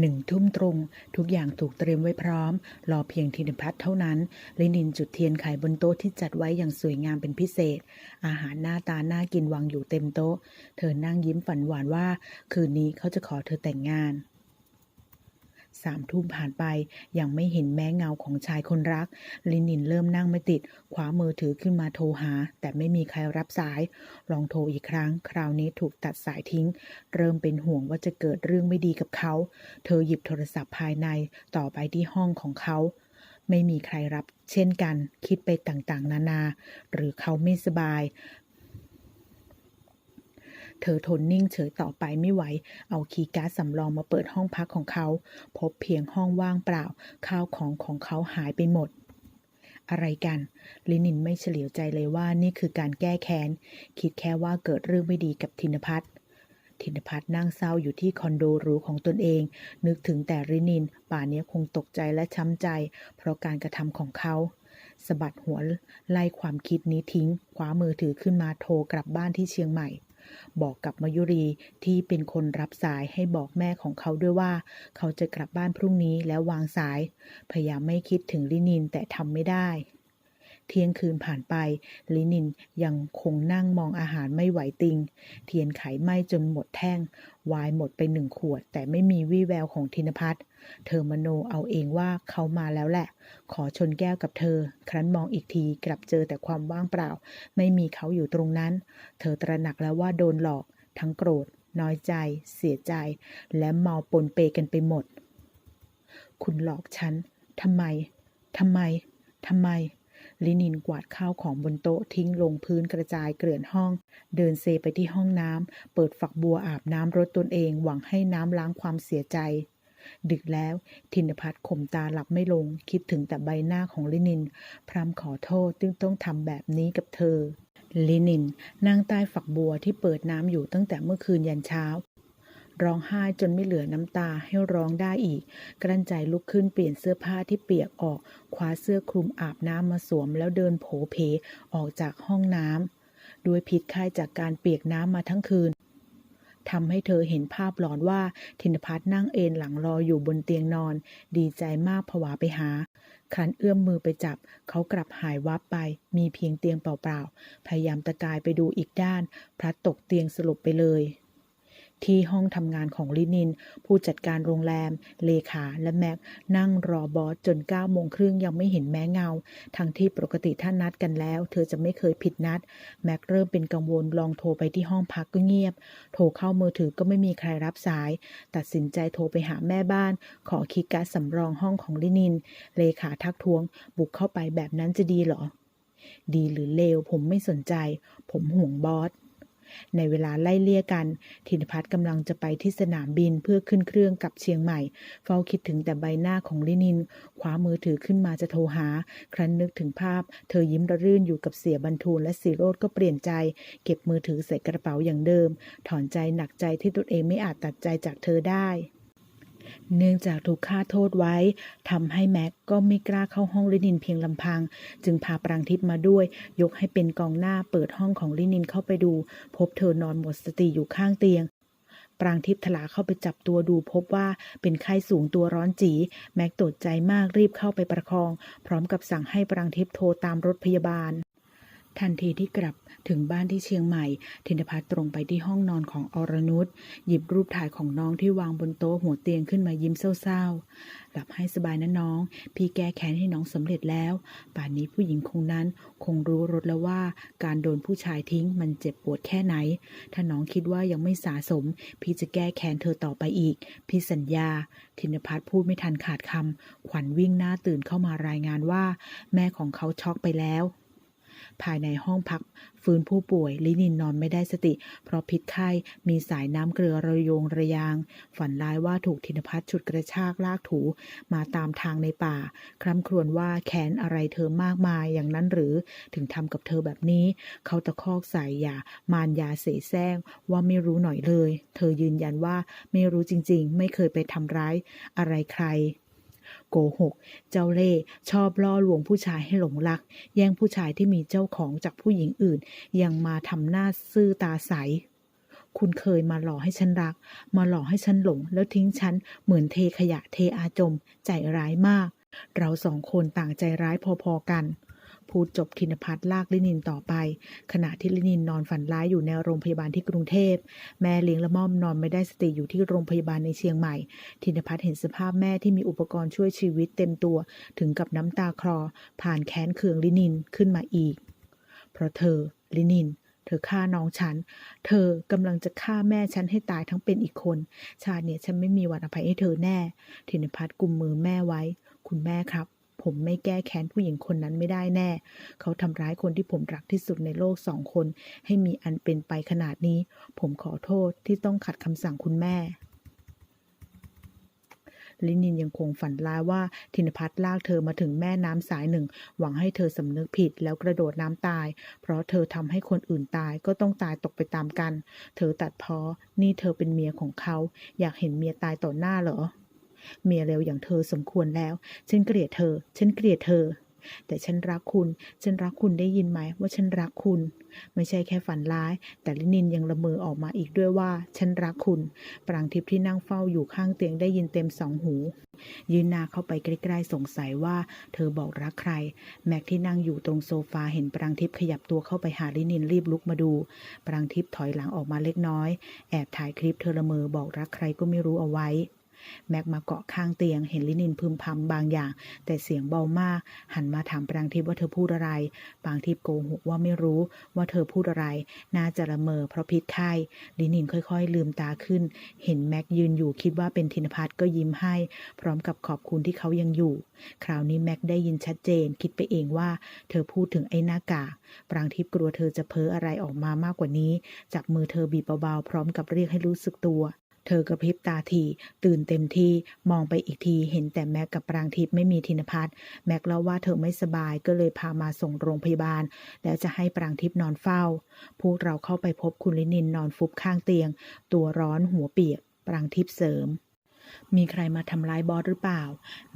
หนึ่งทุ่มตรง ทุกอย่างถูกเตรียมไว้พร้อม รอเพียงธินพัฒน์เท่านั้นลินินจุดเทียนไขบนโต๊ะที่จัดไว้อย่างสวยงามเป็นพิเศษ อาหารหน้าตาน่ากินวางอยู่เต็มโต๊ะ เธอนั่งยิ้มฝันหวานว่า คืนนี้เขาจะขอเธอแต่งงาน สามทุ่มผ่านไป ยังไม่เห็นแม้เงาของชายคนรัก ลินินเริ่มนั่งไม่ติดคว้ามือถือขึ้นมาโทรหา แต่ไม่มีใครรับสาย ลองโทรอีกครั้ง คราวนี้ถูกตัดสายทิ้ง เริ่มเป็นห่วงว่าจะเกิดเรื่องไม่ดีกับเขา เธอหยิบโทรศัพท์ภายในต่อไปที่ห้องของเขาไม่มีใครรับเช่นกัน คิดไปต่างๆ นานา หรือเขาไม่สบาย เธอทนนิ่งเฉยต่อไปไม่ไหว เอาคีย์การ์ดสำรองมาเปิดห้องพักของเขา พบเพียงห้องว่างเปล่า ข้าวของของเขาหายไปหมดอะไรกัน ลินินไม่เฉลียวใจเลยว่านี่คือการแก้แค้น คิดแค่ว่าเกิดเรื่องไม่ดีกับธินพัฒน์ธินพัฒน์นั่งเศร้าอยู่ที่คอนโดหรูของตนเอง นึกถึงแต่รินิน ป่านนี้คงตกใจและช้ำใจ เพราะการกระทำของเขาสะบัดหัวไล่ความคิดนี้ทิ้งคว้ามือถือขึ้นมาโทรกลับบ้านที่เชียงใหม่ บอกกับมายุรีที่เป็นคนรับสายให้บอกแม่ของเขาด้วยว่า เขาจะกลับบ้านพรุ่งนี้แล้ววางสาย พยายามไม่คิดถึงลินินแต่ทำไม่ได้ เที่ยงคืนผ่านไป ลินินยังคงนั่งมองอาหารไม่ไหวติง เทียนไขไหม้จนหมดแท่ง วายหมดไปหนึ่งขวด แต่ไม่มีวี่แววของธินพัฒน์เธอมโนเอาเองว่าเขามาแล้วแหละ ขอชนแก้วกับเธอ ครั้นมองอีกทีกลับเจอแต่ความว่างเปล่า ไม่มีเขาอยู่ตรงนั้น เธอตระหนักแล้วว่าโดนหลอก ทั้งโกรธ น้อยใจ เสียใจ และเมาปนเปกันไปหมด คุณหลอกฉันทำไมทำไมทำไม ลินินกวาดข้าวของบนโต๊ะทิ้งลงพื้นกระจายเกลื่อนห้อง เดินเซไปที่ห้องน้ำ เปิดฝักบัวอาบน้ำรดตนเองหวังให้น้ำล้างความเสียใจ ดึกแล้วทินพัฒน์ข่มตาหลับไม่ลง คิดถึงแต่ใบหน้าของลินิน พรำขอโทษที่ต้องทำแบบนี้กับเธอลินินนั่งใต้ฝักบัวที่เปิดน้ำอยู่ตั้งแต่เมื่อคืนยันเช้า ร้องไห้จนไม่เหลือน้ำตาให้ร้องได้อีก กลั้นใจลุกขึ้นเปลี่ยนเสื้อผ้าที่เปียกออก คว้าเสื้อคลุมอาบน้ำมาสวมแล้วเดินโผเพออกจากห้องน้ำด้วยพิษไข้จากการเปียกน้ำมาทั้งคืนทำให้เธอเห็นภาพหลอนว่าธินพัฒนั่งเอนหลังรออยู่บนเตียงนอน ดีใจมากผวาไปหาครั้นเอื้อมมือไปจับ เขากลับหายวับไป มีเพียงเตียงเปล่าๆ พยายามตะกายไปดูอีกด้าน พลัดตกเตียงสลบไปเลย ที่ห้องทำงานของลินิน ผู้จัดการโรงแรม เลขาและแม็ก นั่งรอบอสจน9ก้าโมงครึ่งยังไม่เห็นแม้เงา ทั้งที่ปกติถ้านัดกันแล้ว เธอจะไม่เคยผิดนัด แม็กเริ่มเป็นกังวลลองโทรไปที่ห้องพักก็เงียบ โทรเข้ามือถือก็ไม่มีใครรับสาย ตัดสินใจโทรไปหาแม่บ้าน ขอคีย์การ์ดสำรองห้องของลินิน เลขาทักท้วง บุกเข้าไปแบบนั้นจะดีหรอ ดีหรือเลวผมไม่สนใจ ผมห่วงบอส ในเวลาไล่เลี่ยกัน ธินพัฒน์กำลังจะไปที่สนามบินเพื่อขึ้นเครื่องกลับเชียงใหม่ เฝ้าคิดถึงแต่ใบหน้าของลินินคว้ามือถือขึ้นมาจะโทรหา ครั้นนึกถึงภาพ เธอยิ้มระรื่นอยู่กับเสียบรรทูลและสีโรดก็เปลี่ยนใจ เก็บมือถือใส่กระเป๋าอย่างเดิม ถอนใจหนักใจที่ตนเองไม่อาจตัดใจจากเธอได้ เนื่องจากถูกฆ่าโทษไว้ทำให้แม็กก็ไม่กล้าเข้าห้องลินินเพียงลำพัง จึงพาปรางทิพย์มาด้วย ยกให้เป็นกองหน้าเปิดห้องของลินินเข้าไปดู พบเธอนอนหมดสติอยู่ข้างเตียงปรางทิพย์ถลาเข้าไปจับตัวดูพบว่าเป็นไข้สูงตัวร้อนจี แม็กตกใจมากรีบเข้าไปประคอง พร้อมกับสั่งให้ปรางทิพย์โทรตามรถพยาบาล ทันทีที่กลับถึงบ้านที่เชียงใหม่ ธินพัฒน์ตรงไปที่ห้องนอนของอรนุชหยิบรูปถ่ายของน้องที่วางบนโต๊ะหัวเตียงขึ้นมายิ้มเศร้าๆ หลับให้สบายนะน้อง พี่แก้แค้นให้น้องสำเร็จแล้ว ป่านนี้ผู้หญิงคงนั้นคงรู้รสแล้วว่า การโดนผู้ชายทิ้งมันเจ็บปวดแค่ไหน ถ้าน้องคิดว่ายังไม่สาสม พี่จะแก้แค้นเธอต่อไปอีก พี่สัญญา ธินพัฒน์พูดไม่ทันขาดคำขวัญวิ่งหน้าตื่นเข้ามารายงานว่า แม่ของเขาช็อกไปแล้ว ภายในห้องพักฟื้นผู้ป่วย ลินินนอนไม่ได้สติ เพราะพิษไข้มีสายน้ำเกลือระยงระยาง ฝันร้ายว่าถูกธินพัฒน์ฉุดกระชากลากถู มาตามทางในป่า คร่ำครวญว่าแค้นอะไรเธอมากมายอย่างนั้นหรือถึงทำกับเธอแบบนี้ เขาตะคอกใส่ยามารยาเสแสร้งว่าไม่รู้หน่อยเลย เธอยืนยันว่าไม่รู้จริง ๆ ไม่เคยไปทำร้าย อะไรใคร โกหก เจ้าเล่ชอบล่อลวงผู้ชายให้หลงรัก แย่งผู้ชายที่มีเจ้าของจากผู้หญิงอื่น ยังมาทำหน้าซื่อตาใส คุณเคยมาหลอกให้ฉันรัก มาหลอกให้ฉันหลง แล้วทิ้งฉันเหมือนเทขยะเทอาจม ใจร้ายมาก เราสองคนต่างใจร้ายพอๆกัน พูดจบธินพัฒน์ลากลินินต่อไป ขณะที่ลินินนอนฝันร้ายอยู่ในโรงพยาบาลที่กรุงเทพ แม่เลี้ยงละม่อมนอนไม่ได้สติอยู่ที่โรงพยาบาลในเชียงใหม่ ธินพัฒน์เห็นสภาพแม่ที่มีอุปกรณ์ช่วยชีวิตเต็มตัว ถึงกับน้ำตาคลอ ผ่านแค้นเคืองลินินขึ้นมาอีก เพราะเธอ ลินินเธอฆ่าน้องฉัน เธอกำลังจะฆ่าแม่ฉันให้ตายทั้งเป็นอีกคน ชาติเนี่ยฉันไม่มีวันอภัยให้เธอแน่ ธินพัฒน์กุมมือแม่ไว้ คุณแม่ครับ ผมไม่แก้แค้นผู้หญิงคนนั้นไม่ได้แน่ เขาทำร้ายคนที่ผมรักที่สุดในโลกสองคน ให้มีอันเป็นไปขนาดนี้ ผมขอโทษที่ต้องขัดคำสั่งคุณแม่ลินินยังคงฝันร้ายว่าธินพัฒน์ลากเธอมาถึงแม่น้ำสายหนึ่ง หวังให้เธอสำนึกผิดแล้วกระโดดน้ำตาย เพราะเธอทำให้คนอื่นตายก็ต้องตายตกไปตามกัน เธอตัดพ้อนี่เธอเป็นเมียของเขา อยากเห็นเมียตายต่อหน้าเหรอ เมียเร็วอย่างเธอสมควรแล้ว ฉันเกลียดเธอ ฉันเกลียดเธอ แต่ฉันรักคุณ ฉันรักคุณได้ยินไหมว่าฉันรักคุณ ไม่ใช่แค่ฝันร้าย แต่ลินินยังละเมอออกมาอีกด้วยว่า ฉันรักคุณ ปรางทิพย์ที่นั่งเฝ้าอยู่ข้างเตียงได้ยินเต็มสองหู ยืนหน้าเข้าไปใกล้ๆสงสัยว่า เธอบอกรักใคร แม็กที่นั่งอยู่ตรงโซฟาเห็นปรางทิพย์ขยับตัวเข้าไปหาลินินรีบลุกมาดู ปรางทิพย์ถอยหลังออกมาเล็กน้อย แอบถ่ายคลิปเธอละเมอบอกรักใครก็ไม่รู้เอาไว้ แม็กมาเกาะข้างเตียง เห็นลินินพึมพำบางอย่าง แต่เสียงเบามาก หันมาถามปรางทิพย์ว่าเธอพูดอะไร ปรางทิพย์โกหกว่าไม่รู้ว่าเธอพูดอะไร น่าจะละเมอเพราะพิษไข้ลินินค่อยๆ ลืมตาขึ้น เห็นแม็กยืนอยู่คิดว่าเป็นธินพัฒน์ก็ยิ้มให้ พร้อมกับขอบคุณที่เขายังอยู่ คราวนี้แม็กได้ยินชัดเจน คิดไปเองว่า เธอพูดถึงไอ้หน้ากากปรางทิพย์กลัวเธอจะเพ้ออะไรออกมามากกว่านี้ จับมือเธอบีบเบาๆพร้อมกับเรียกให้รู้สึกตัว เธอกระพริบตาที ตื่นเต็มที่มองไปอีกทีเห็นแต่แม็กกับปรางทิพย์ไม่มีธินพัฒน์แม็กเล่าว่าเธอไม่สบายก็เลยพามาส่งโรงพยาบาล แล้วจะให้ปรางทิพย์นอนเฝ้า พวกเราเข้าไปพบคุณลินินนอนฟุบข้างเตียง ตัวร้อนหัวเปียก ปรางทิพย์เสริม มีใครมาทำร้ายบอสหรือเปล่า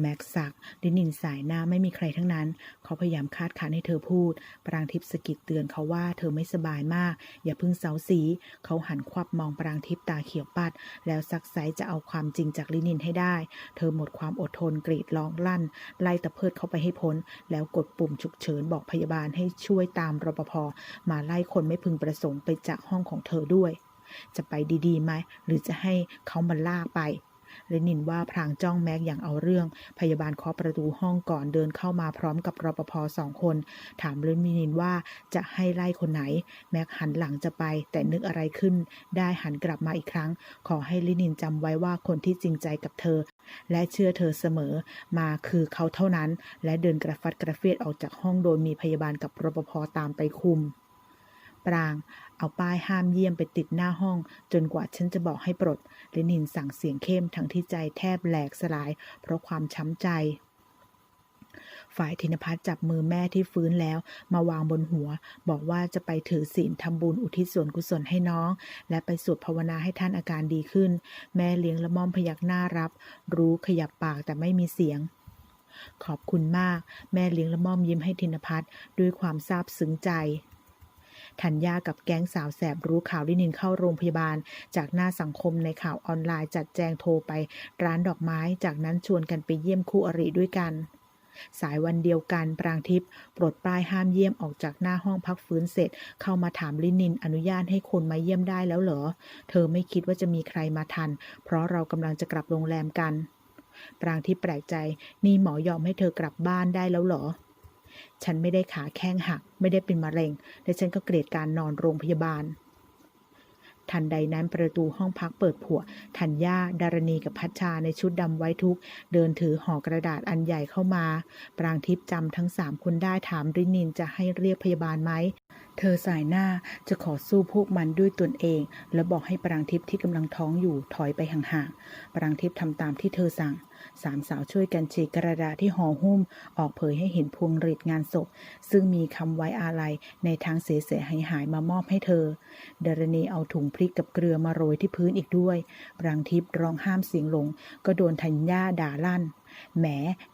แม็กสักลินินสายหน้าไม่มีใครทั้งนั้น เขาพยายามคาดคันให้เธอพูด ปรางทิพย์สกิดเตือนเขาว่าเธอไม่สบายมาก อย่าพึ่งเซาสี เขาหันควับมองปรางทิพย์ตาเขียวปัด แล้วซักไซจะเอาความจริงจากลินินให้ได้ เธอหมดความอดทนกรีดร้องลั่น ไล่ตะเพิดเข้าไปให้พ้น แล้วกดปุ่มฉุกเฉินบอกพยาบาลให้ช่วยตามรปภมาไล่คนไม่พึงประสงค์ไปจากห้องของเธอด้วย จะไปดีๆไหมหรือจะให้เขามาลากไป เลนินว่าพลางจ้องแม็กอย่างเอาเรื่อง พยาบาลเคาะประตูห้องก่อนเดินเข้ามาพร้อมกับรปภสองคน ถามเลนินว่าจะให้ไล่คนไหน แม็กหันหลังจะไป แต่นึกอะไรขึ้น ได้หันกลับมาอีกครั้ง ขอให้ลินินจำไว้ว่าคนที่จริงใจกับเธอ และเชื่อเธอเสมอ มาคือเขาเท่านั้น และเดินกระฟัดกระเฟียดออกจากห้องโดยมีพยาบาลกับรปภตามไปคุม ปราง เอาป้ายห้ามเยี่ยมไปติดหน้าห้อง จนกว่าฉันจะบอกให้ปลดเลนินสั่งเสียงเข้มทั้งที่ใจแทบแหลกสลาย เพราะความช้ำใจฝ่ายธินพัฒน์จับมือแม่ที่ฟื้นแล้ว มาวางบนหัว บอกว่าจะไปถือศีลทำบุญอุทิศส่วนกุศลให้น้อง และไปสวดภาวนาให้ท่านอาการดีขึ้น แม่เลี้ยงละม่อมพยักหน้ารับ รู้ขยับปากแต่ไม่มีเสียง ขอบคุณมาก แม่เลี้ยงละม่อมยิ้มให้ธินพัฒน์ด้วยความซาบซึ้งใจ ธัญญากับแก๊งสาวแสบรู้ข่าวลินินเข้าโรงพยาบาล จากหน้าสังคมในข่าวออนไลน์จัดแจงโทรไปร้านดอกไม้ จากนั้นชวนกันไปเยี่ยมคู่อริด้วยกันสายวันเดียวกันปรางทิพย์ปลดป้ายห้ามเยี่ยมออกจากหน้าห้องพักฟื้นเสร็จ เข้ามาถามลินินอนุญาตให้คนมาเยี่ยมได้แล้วเหรอ เธอไม่คิดว่าจะมีใครมาทัน เพราะเรากำลังจะกลับโรงแรมกัน ปรางทิพย์แปลกใจ นี่หมอยอมให้เธอกลับบ้านได้แล้วเหรอ ฉันไม่ได้ขาแข้งหัก ไม่ได้เป็นมะเร็ง และฉันก็เกลียดการนอนโรงพยาบาล ทันใดนั้นประตูห้องพักเปิดผัวธัญญาดารณีกับพัชชาในชุดดำไว้ทุก เดินถือห่อกระดาษอันใหญ่เข้ามา ปรางทิพย์จำทั้งสามคนได้ถามรินินจะให้เรียกพยาบาลไหมเธอสายหน้าจะขอสู้พวกมันด้วยตนเอง และบอกให้ปรางทิพย์ที่กำลังท้องอยู่ถอยไปห่างๆ ปรางทิพย์ทำตามที่เธอสั่ง สามสาวช่วยกันฉีกกระดาษที่ห่อหุ้ม ออกเผยให้เห็นพวงหรีดงานศพ ซึ่งมีคำไว้อาลัยในทางเสียเสียหายหายมามอบให้เธอ ดารณีเอาถุงพริกกับเกลือมาโรยที่พื้นอีกด้วยปรางทิพย์ร้องห้ามเสียงลง ก็โดนธัญญาด่าลั่นแหม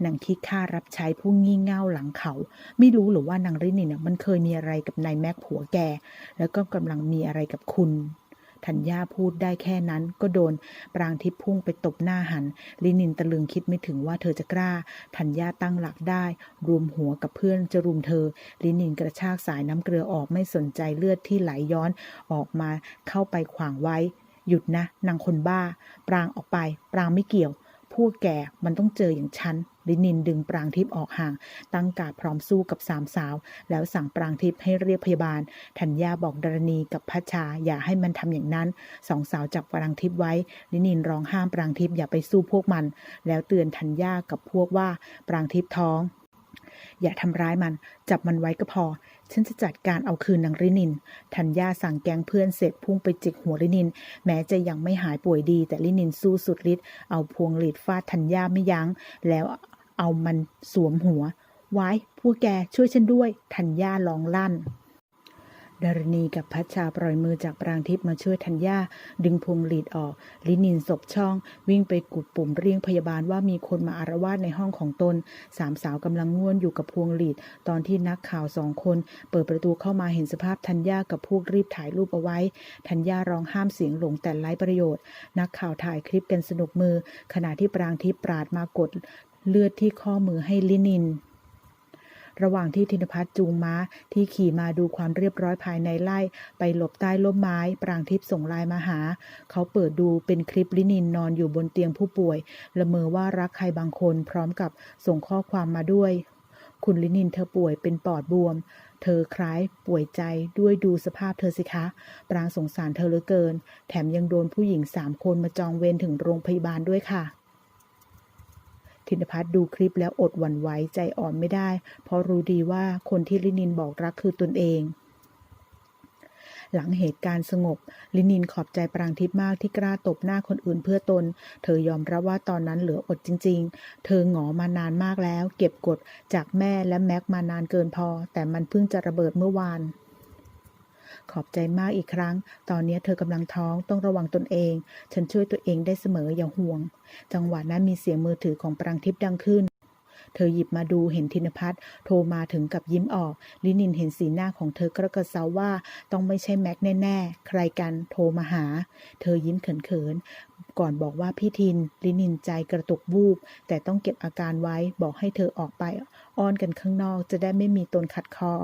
นางคิดค่ารับใช้ผู้งี่เง่าหลังเขา ไม่รู้หรือว่านางรินินน่ะมันเคยมีอะไรกับนายแม็กผัวแก แล้วก็กำลังมีอะไรกับคุณ ธัญญาพูดได้แค่นั้นก็โดน ปรางทิพย์พุ่งไปตบหน้าหัน ลินินตะลึงคิดไม่ถึงว่าเธอจะกล้า ธัญญาตั้งหลักได้ รวมหัวกับเพื่อนจะรุมเธอ ลินินกระชากสายน้ำเกลือออกไม่สนใจเลือดที่ไหลย้อนออกมาเข้าไปขวางไว้ หยุดนะนางคนบ้า ปรางออกไป ปรางไม่เกี่ยว พวกแกมันต้องเจออย่างฉัน ลินินดึงปรางทิพย์ออกห่าง ตั้งกาดพร้อมสู้กับสามสาว แล้วสั่งปรางทิพย์ให้เรียกพยาบาล ธัญญาบอกดารณีกับพัชชาอย่าให้มันทำอย่างนั้น สองสาวจับปรางทิพย์ไว้ ลินินร้องห้ามปรางทิพย์อย่าไปสู้พวกมัน แล้วเตือนธัญญากับพวกว่าปรางทิพย์ท้อง อย่าทำร้ายมัน จับมันไว้ก็พอฉันจะจัดการเอาคืนนางรินิน ธัญญาสั่งแก๊งเพื่อนเสร็จพุ่งไปจิกหัวรินิน แม้จะยังไม่หายป่วยดี แต่รินินสู้สุดฤทธิ์ เอาพวงหลีดฟาดธัญญาไม่ยัง้ง แล้ว เอามันสวมหัว ไว้พวกแกช่วยฉันด้วยธัญญาร้องลั่นดารณีกับพัชชาปล่อยมือจากปรางทิพย์มาช่วยธัญญาดึงพวงหลีดออก ลินินศพช่อง วิ่งไปกดปุ่มเรียกพยาบาลว่ามีคนมาอารวาสในห้องของตน สามสาวกำลังง่วนอยู่กับพวงหลีด ตอนที่นักข่าวสองคน เปิดประตูเข้ามาเห็นสภาพธัญญากับพวกรีบถ่ายรูปเอาไว้ธัญญาร้องห้ามเสียงหลงแต่ไร้ประโยชน์ นักข่าวถ่ายคลิปกันสนุกมือ ขณะที่ปรางทิพย์ปราดมากด เลือดที่ข้อมือให้ลินิน ระหว่างที่ธินพัฒน์จูงม้าที่ขี่มาดูความเรียบร้อยภายในไร่ไปหลบใต้ร่มไม้ ปรางทิพย์ส่งไลน์มาหา เขาเปิดดูเป็นคลิปลินินนอนอยู่บนเตียงผู้ป่วย ละเมอว่ารักใครบางคนพร้อมกับส่งข้อความมาด้วย คุณลินินเธอป่วยเป็นปอดบวมเธอคล้ายป่วยใจด้วยดูสภาพเธอสิคะ ปรางสงสารเธอเหลือเกิน แถมยังโดนผู้หญิงสามคนมาจองเวรถึงโรงพยาบาลด้วยค่ะ ธินพัฒน์ดูคลิปแล้วอดหวั่นไหวใจอ่อนไม่ได้ เพราะรู้ดีว่าคนที่ลินินบอกรักคือตนเองหลังเหตุการณ์สงบ ลินินขอบใจปรางทิพย์มากที่กล้าตบหน้าคนอื่นเพื่อตน เธอยอมรับว่าตอนนั้นเหลืออดจริง ๆ เธอหงอมานานมากแล้ว เก็บกดจากแม่และแม็กมานานเกินพอ แต่มันเพิ่งจะระเบิดเมื่อวาน ขอบใจมากอีกครั้ง ตอนนี้เธอกำลังท้องต้องระวังตนเอง ฉันช่วยตัวเองได้เสมออย่าห่วง จังหวะนั้นมีเสียงมือถือของปรางทิพย์ดังขึ้นเธอหยิบมาดูเห็นธินพัฒน์โทรมาถึงกับยิ้มออก ลินินเห็นสีหน้าของเธอกระกระเซาว่าต้องไม่ใช่แม็กแน่ ๆ ใครกันโทรมาหา เธอยิ้มเขินๆ ก่อนบอกว่าพี่ทิน ลินินใจกระตุกวูบ แต่ต้องเก็บอาการไว้บอกให้เธอออกไป อ้อนกันข้างนอกจะได้ไม่มีตนขัดคอ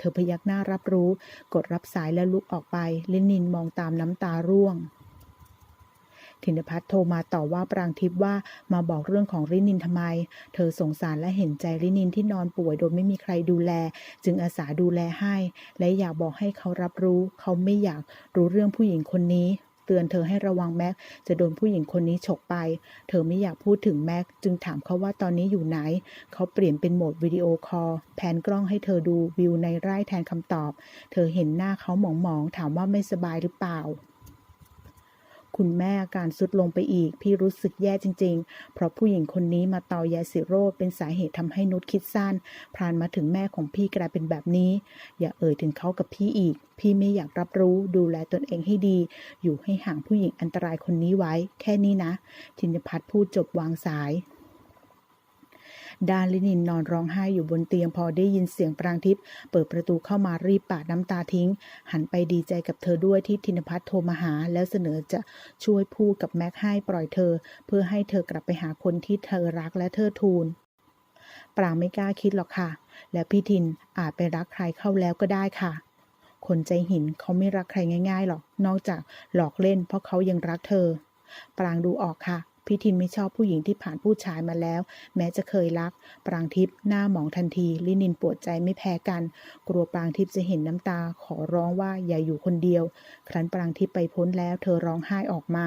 เธอพยักหน้ารับรู้ กดรับสายและลุกออกไป ลินินมองตามน้ำตาร่วงธินพัฒน์โทรมาต่อว่าปรางทิพย์ว่ามาบอกเรื่องของรินินทำไม เธอสงสารและเห็นใจรินินที่นอนป่วยโดยไม่มีใครดูแล จึงอาสาดูแลให้ และอยากบอกให้เขารับรู้ เขาไม่อยากรู้เรื่องผู้หญิงคนนี้ ตือนเธอให้ระวังแม็กจะโดนผู้หญิงคนนี้ฉกไป เธอไม่อยากพูดถึงแม็กจึงถามเขาว่าตอนนี้อยู่ไหน เขาเปลี่ยนเป็นโหมดวิดีโอคอลแผนกล้องให้เธอดูวิวในไร่แทนคำตอบ เธอเห็นหน้าเขาหมองๆถามว่าไม่สบายหรือเปล่า คุณแม่อาการสุดลงไปอีก พี่รู้สึกแย่จริง ๆ เพราะผู้หญิงคนนี้มาเตายาสิโรเป็นสาเหตุทำให้นุชคิดสั้นพรานมาถึงแม่ของพี่กลายเป็นแบบนี้ อย่าเอ่ยถึงเขากับพี่อีก พี่ไม่อยากรับรู้ดูแลตนเองให้ดี อยู่ให้ห่างผู้หญิงอันตรายคนนี้ไว้ แค่นี้นะ ธินพัฒน์พูดจบวางสาย ดานลินินนอนร้องไห้อยู่บนเตียงพอได้ยินเสียงปรางทิพย์เปิดประตูเข้ามารีบปาดน้ำตาทิ้ง หันไปดีใจกับเธอด้วยที่ธินพัฒน์โทรมาหา แล้วเสนอจะช่วยพูดกับแม็กให้ปล่อยเธอ เพื่อให้เธอกลับไปหาคนที่เธอรักและเธอทูลปรางไม่กล้าคิดหรอกค่ะ และพี่ทินอาจไปรักใครเข้าแล้วก็ได้ค่ะ คนใจหินเขาไม่รักใครง่าย ๆ หรอก นอกจากหลอกเล่นเพราะเขายังรักเธอ ปรางดูออกค่ะ พี่ทินไม่ชอบผู้หญิงที่ผ่านผู้ชายมาแล้ว แม้จะเคยรัก ปรางทิพย์หน้าหมองทันที ลินินปวดใจไม่แพ้กัน กลัวปรางทิพย์จะเห็นน้ำตา ขอร้องว่าอย่าอยู่คนเดียว ครั้นปรางทิพย์ไปพ้นแล้ว เธอร้องไห้ออกมา